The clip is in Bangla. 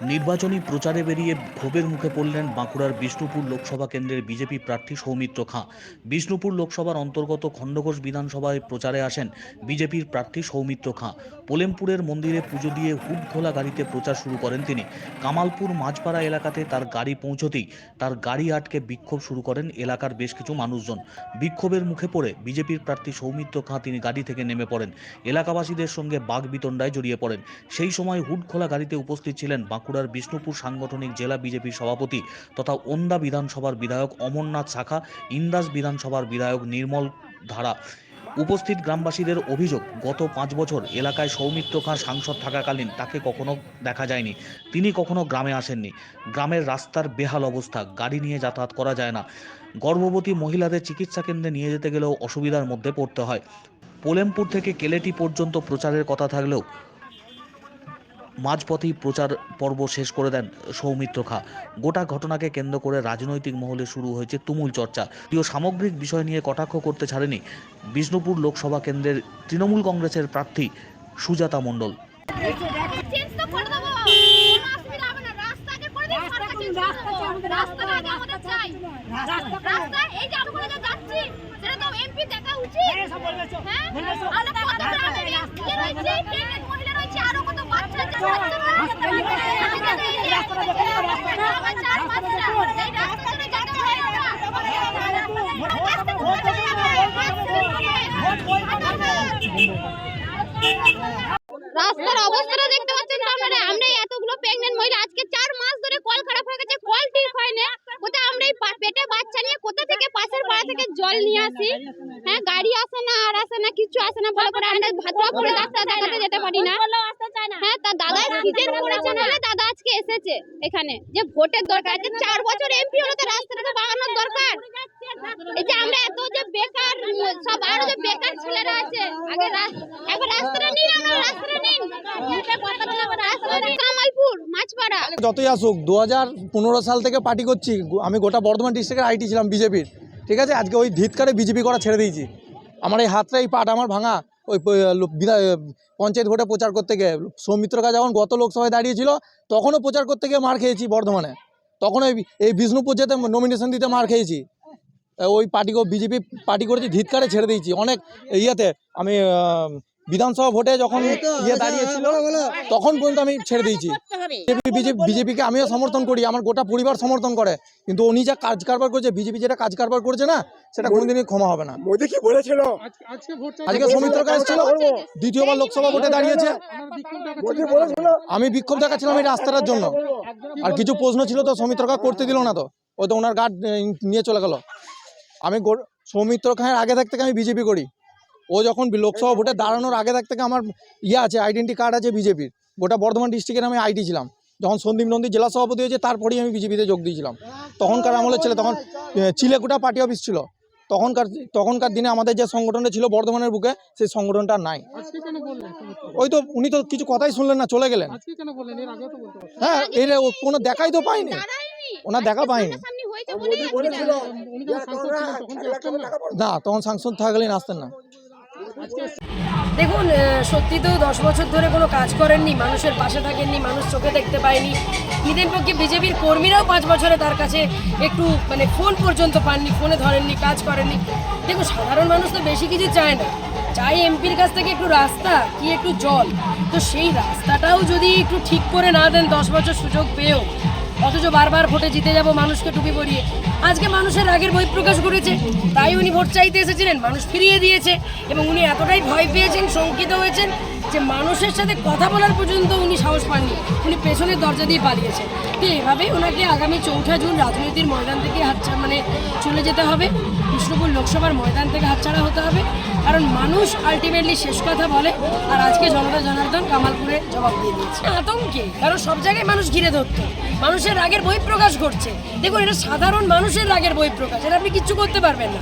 নির্বাচনী প্রচারে বেরিয়ে ক্ষোভের মুখে পড়লেন বাঁকুড়ার বিষ্ণুপুর লোকসভা কেন্দ্রের বিজেপি প্রার্থী সৌমিত্র খাঁ। বিষ্ণুপুর লোকসভার অন্তর্গত খণ্ডঘোষ বিধানসভায় প্রচারে আসেন বিজেপির প্রার্থী সৌমিত্র খাঁ। পোলেমপুরের মন্দিরে পুজো দিয়ে হুড খোলা গাড়িতে প্রচার শুরু করেন তিনি। কামালপুর মাঝপাড়া এলাকাতে তার গাড়ি পৌঁছতেই তার গাড়ি আটকে বিক্ষোভ শুরু করেন এলাকার বেশ কিছু মানুষজন। বিক্ষোভের মুখে পড়ে বিজেপির প্রার্থী সৌমিত্র খাঁ তিনি গাড়ি থেকে নেমে পড়েন। এলাকাবাসীদের সঙ্গে বাঘ বিতণ্ডায় জড়িয়ে পড়েন। সেই সময় হুড খোলা গাড়িতে উপস্থিত ছিলেন বাঁকুড়ার বিষ্ণুপুর সাংগঠনিক জেলা বিজেপির সভাপতি তথা ওন্দা বিধানসভার বিধায়ক অমরনাথ শাখা, ইন্দাস বিধানসভার বিধায়ক নির্মল ধারা। উপস্থিত গ্রামবাসীদের অভিযোগ, গত পাঁচ বছর এলাকায় সৌমিত্র খাঁ সাংসদ থাকাকালীন তাকে কখনো দেখা যায়নি। তিনি কখনো গ্রামে আসেননি। গ্রামের রাস্তার বেহাল অবস্থা, গাড়ি নিয়ে যাতায়াত করা যায় না। গর্ভবতী মহিলাদের চিকিৎসা কেন্দ্রে নিয়ে যেতে গেলেও অসুবিধার মধ্যে পড়তে হয়। পোলেমপুর থেকে কেলেটি পর্যন্ত প্রচারের কথা থাকলেও মাঝপথেই প্রচার পর্ব শেষ করে দেন সৌমিত্র খা। গোটা ঘটনাকে কেন্দ্র করে রাজনৈতিক মহলে শুরু হয়েছে তুমুল চর্চা। প্রিয় সামগ্রিক বিষয় নিয়ে কটাক্ষ করতে ছাড়েনি বিষ্ণুপুর লোকসভা কেন্দ্রের তৃণমূল কংগ্রেসের প্রার্থী সুজাতা মণ্ডল। রাস্তার অবস্থাটা দেখতে পাচ্ছেন আপনারা? আমরা এতগুলো প্রেগনেন্ট মহিলা, আজকে চার মাস ধরে কল খারাপ হয়ে গেছে, কল ঠিক হয় না কোথায় আমরা এই পেটে বাচ্চা নিয়ে কোথা থেকে পাশের পাড়া থেকে জল নিয়ে আসি? হ্যাঁ গাড়ি আসে না আর আসে না কিছু আসে না ভালো করে আমরা ভাতরা করে ডাক্তার দেখাতে যেতে পারি না। হ্যাঁ তা দাদা সিজন করেছে বলে। দাদা আজকে এসেছে এখানে যে ভোটের দরকার আছে চার বছর এমপি হলে তো রাস্তাটা তো বাগানোর দরকার। এই যে আমরা এত যে বেকার সব আরও যে বেকার ছেলেরা আছে আগে একবার রাস্তাটা নিন আমরা রাস্তাটা নিন। রাস্তাটা নিন কামালপুর মাছপাড়া। যতই আসুক দু হাজার পনেরো সাল থেকে পার্টি করছি আমি গোটা বর্ধমান ডিস্ট্রিক্টের আইটি ছিলাম বিজেপির ঠিক আছে? আজকে ওই ধিৎকারে বিজেপি করা ছেড়ে দিয়েছি। আমার এই হাতটা, এই পাট আমার ভাঙা, ওই পঞ্চায়েত ভোটে প্রচার করতে গিয়ে সৌমিত্রকা যখন গত লোকসভায় দাঁড়িয়েছিল, তখনও প্রচার করতে গিয়ে মার খেয়েছি বর্ধমানে। তখন ওই, এই বিষ্ণুপুর যেতে নমিনেশন দিতে মার খেয়েছি। ওই পার্টি বিজেপি পার্টি করেছি ধিৎকারে ছেড়ে দিয়েছি। অনেক ইয়েতে আমি বিধানসভা ভোটে যখন ইয়ে দাঁড়িয়েছিল তখন পর্যন্ত আমি ছেড়ে দিয়েছি। বিজেপি বিজেপিকে আমিও সমর্থন করি আমার গোটা পরিবার সমর্থন করে। কিন্তু উনি যা কাজ কারবার করছে বিজেপি যেটা কাজ কারবার করছে না সেটা কোনোদিনই ক্ষমা হবে না। মোদি কি বলেছিল? আজকে সৌমিত্র কাজ ছিল দ্বিতীয়বার লোকসভা ভোটে দাঁড়িয়েছে। আমি বিক্ষোভ দেখাচ্ছিলাম এই রাস্তাটার জন্য। আর কিছু প্রশ্ন ছিল তো সৌমিত্র কা করতে দিল না তো। ওই তো ওনার গার্ড নিয়ে চলে গেল। আমি সৌমিত্র খানের আগে থাক থেকে আমি বিজেপি করি। ও যখন লোকসভা ভোটে দাঁড়ানোর আগে থাক থেকে আমার ইয়ে আছে আইডেন্টি কার্ড আছে বিজেপির। গোটা বর্ধমান ডিস্ট্রিক্টের আমি আইটি ছিলাম। যখন সন্দীপ নন্দী জেলা সভাপতি হয়েছে তারপরেই আমি বিজেপিতে যোগ দিয়েছিলাম। তখনকার আমলের ছেলে তখন চিলেকুটা পার্টি অফিস ছিল। তখনকার তখনকার দিনে আমাদের যে সংগঠনটা ছিল বর্ধমানের বুকে সেই সংগঠনটা নাই। আজকে কেন বললেন? ওই তো উনি তো কিছু কথাই শুনলেন না চলে গেলেন। আজকে কেন বললেন? এর আগেও তো বলতে পারতেন হ্যাঁ এর ও কোনো দেখাই তো পাইনি। ওনার দেখা পাইনি। না তখন সাংসদ থাকাকালীন আসতেন না। দেখুন সত্যি তো দশ বছর ধরে কোনো কাজ করেননি, মানুষের পাশে থাকেননি, মানুষ চোখে দেখতে পায়নি। ঈদের পক্ষে বিজেপির কর্মীরাও পাঁচ বছরে তার কাছে একটু মানে ফোন পর্যন্ত পাননি ফোনে ধরেননি, কাজ করেননি। দেখুন, সাধারণ মানুষ তো বেশি কিছু চায় না। চাই এমপির কাছ থেকে একটু রাস্তা, কি একটু জল। তো সেই রাস্তাটাও যদি একটু ঠিক করে না দেন, দশ বছর সুযোগ পেয়েও অথচ বারবার ভোটে জিতে যাব, মানুষকে টুপি পরিয়ে আজকে মানুষের রাগের বই প্রকাশ করেছে তাই উনি ভোট চাইতে এসেছিলেন, মানুষ ফিরিয়ে দিয়েছে। এবং উনি এতটাই ভয় পেয়েছেন, শঙ্কিত হয়েছেন যে মানুষের সাথে কথা বলার পর্যন্ত উনি সাহস পাননি। উনি পেছনের দরজা দিয়ে পালিয়েছেন। তো এভাবেই ওনাকে আগামী চৌঠা জুন রাজনীতির ময়দান থেকে হাতছা মানে চলে যেতে হবে। বিষ্ণুপুর লোকসভার ময়দান থেকে হাতছাড়া হতে হবে। কারণ মানুষ আলটিমেটলি শেষ কথা বলে, আর আজকে জনতা জনার্দন কামালপুরে জবাব দিয়ে দিয়েছে। আতঙ্কে, কারণ সব জায়গায় মানুষ ঘিরে ধরতো। মানুষের রাগের বহিঃপ্রকাশ ঘটছে। দেখুন, এটা সাধারণ মানুষের রাগের বহিঃপ্রকাশ, এটা আপনি কিচ্ছু করতে পারবেন না।